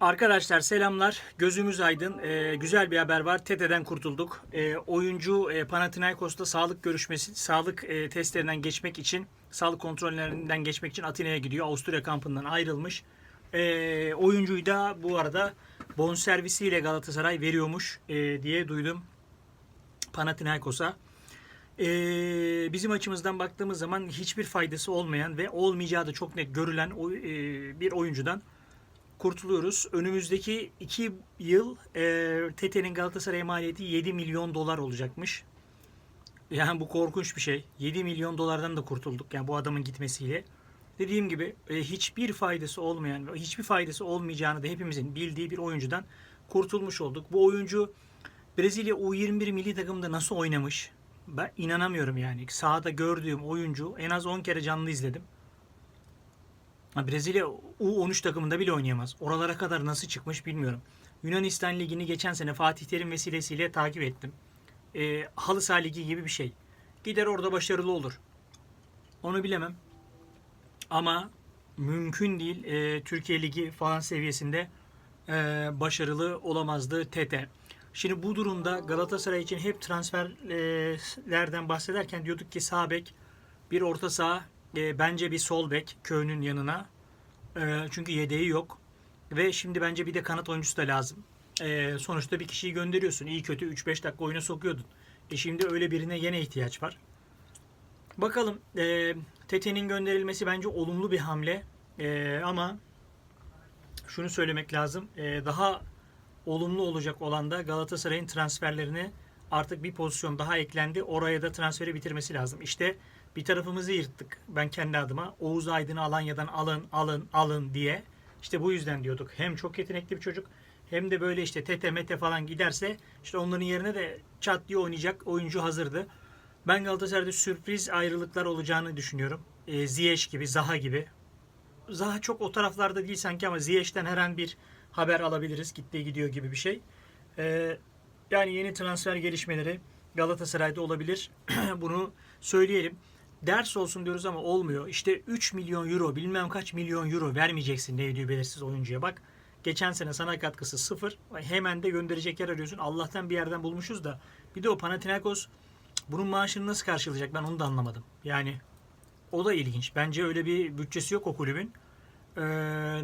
Arkadaşlar selamlar. Gözümüz aydın. Ee, güzel bir haber var. TETE'den kurtulduk. Ee, oyuncu e, Panathinaikos'ta sağlık görüşmesi, sağlık e, testlerinden geçmek için, sağlık kontrollerinden geçmek için Atina'ya gidiyor. Avusturya kampından ayrılmış. Ee, oyuncuyu da bu arada bonservisiyle Galatasaray veriyormuş e, diye duydum. Panathinaikos'a. Ee, bizim açımızdan baktığımız zaman hiçbir faydası olmayan ve olmayacağı da çok net görülen oy- e, bir oyuncudan kurtuluyoruz. Önümüzdeki 2 yıl e, TT'nin Galatasaray maliyeti 7 milyon dolar olacakmış. Yani bu korkunç bir şey. 7 milyon dolardan da kurtulduk. Yani bu adamın gitmesiyle. Dediğim gibi e, hiçbir faydası olmayan hiçbir faydası olmayacağını da hepimizin bildiği bir oyuncudan kurtulmuş olduk. Bu oyuncu Brezilya U21 milli takımında nasıl oynamış? Ben inanamıyorum yani. Sahada gördüğüm oyuncu en az 10 kere canlı izledim. Brezilya U13 takımında bile oynayamaz. Oralara kadar nasıl çıkmış bilmiyorum. Yunanistan Ligi'ni geçen sene Fatih Terim vesilesiyle takip ettim. E, Halı saha ligi gibi bir şey. Gider orada başarılı olur. Onu bilemem. Ama mümkün değil e, Türkiye Ligi falan seviyesinde e, başarılı olamazdı Tete. Şimdi bu durumda Galatasaray için hep transferlerden bahsederken diyorduk ki sağ bek bir orta saha e, bence bir sol bek Köy'ün yanına. E, çünkü yedeği yok. Ve şimdi bence bir de kanat oyuncusu da lazım. E, sonuçta bir kişiyi gönderiyorsun. İyi kötü 3-5 dakika oyuna sokuyordun. E şimdi öyle birine yine ihtiyaç var. Bakalım e, Tete'nin gönderilmesi bence olumlu bir hamle. E, ama şunu söylemek lazım. E, daha olumlu olacak olan da Galatasaray'ın transferlerini artık bir pozisyon daha eklendi. Oraya da transferi bitirmesi lazım. İşte bir tarafımızı yırttık. Ben kendi adıma Oğuz Aydın'ı Alanya'dan alın, alın, alın diye. İşte bu yüzden diyorduk. Hem çok yetenekli bir çocuk hem de böyle işte tete mete falan giderse işte onların yerine de çat diye oynayacak oyuncu hazırdı. Ben Galatasaray'da sürpriz ayrılıklar olacağını düşünüyorum. E, Ziyech gibi, Zaha gibi. Zaha çok o taraflarda değil sanki ama Ziyech'ten her an bir haber alabiliriz. Gittiği gidiyor gibi bir şey. E, yani yeni transfer gelişmeleri Galatasaray'da olabilir. Bunu söyleyelim. Ders olsun diyoruz ama olmuyor. İşte 3 milyon euro bilmem kaç milyon euro vermeyeceksin ne ediyor belirsiz oyuncuya. Bak geçen sene sana katkısı sıfır. Hemen de gönderecek yer arıyorsun. Allah'tan bir yerden bulmuşuz da. Bir de o Panathinaikos bunun maaşını nasıl karşılayacak ben onu da anlamadım. Yani o da ilginç. Bence öyle bir bütçesi yok o kulübün. Ee,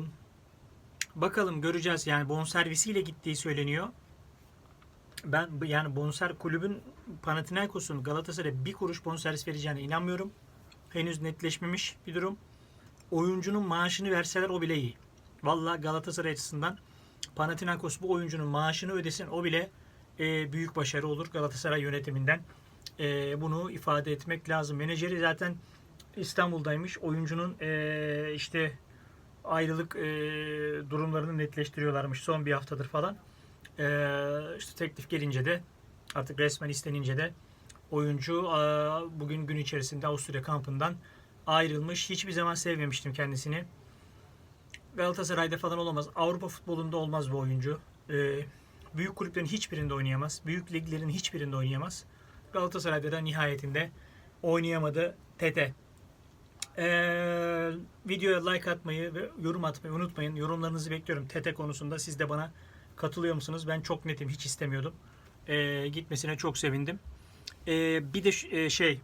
bakalım göreceğiz. Yani bonservisiyle gittiği söyleniyor. Ben yani bonser kulübün Panathinaikos'un Galatasaray'a bir kuruş bonservis vereceğine inanmıyorum. Henüz netleşmemiş bir durum. Oyuncunun maaşını verseler o bile iyi. Valla Galatasaray açısından Panathinaikos bu oyuncunun maaşını ödesin o bile e, büyük başarı olur Galatasaray yönetiminden. E, bunu ifade etmek lazım. Menajeri zaten İstanbul'daymış. Oyuncunun e, işte ayrılık e, durumlarını netleştiriyorlarmış son bir haftadır falan. Ee, işte teklif gelince de artık resmen istenince de oyuncu bugün gün içerisinde Avusturya kampından ayrılmış. Hiçbir zaman sevmemiştim kendisini. Galatasaray'da falan olamaz. Avrupa futbolunda olmaz bu oyuncu. Ee, büyük kulüplerin hiçbirinde oynayamaz. Büyük liglerin hiçbirinde oynayamaz. Galatasaray'da da nihayetinde oynayamadı Tete. Ee, videoya like atmayı ve yorum atmayı unutmayın. Yorumlarınızı bekliyorum Tete konusunda. Siz de bana Katılıyor musunuz? Ben çok netim. Hiç istemiyordum. Ee, gitmesine çok sevindim. Ee, bir de e, şey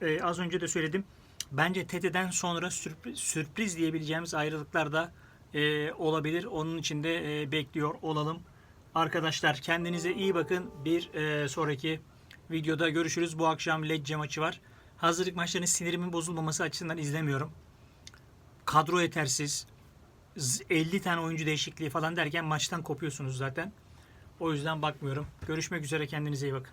e, az önce de söyledim. Bence TETE'den sonra sürpriz, sürpriz diyebileceğimiz ayrılıklar da e, olabilir. Onun için de e, bekliyor olalım. Arkadaşlar kendinize iyi bakın. Bir e, sonraki videoda görüşürüz. Bu akşam Lecce maçı var. Hazırlık maçlarının sinirimin bozulmaması açısından izlemiyorum. Kadro yetersiz. Z- 50 tane oyuncu değişikliği falan derken maçtan kopuyorsunuz zaten. O yüzden bakmıyorum. Görüşmek üzere kendinize iyi bakın.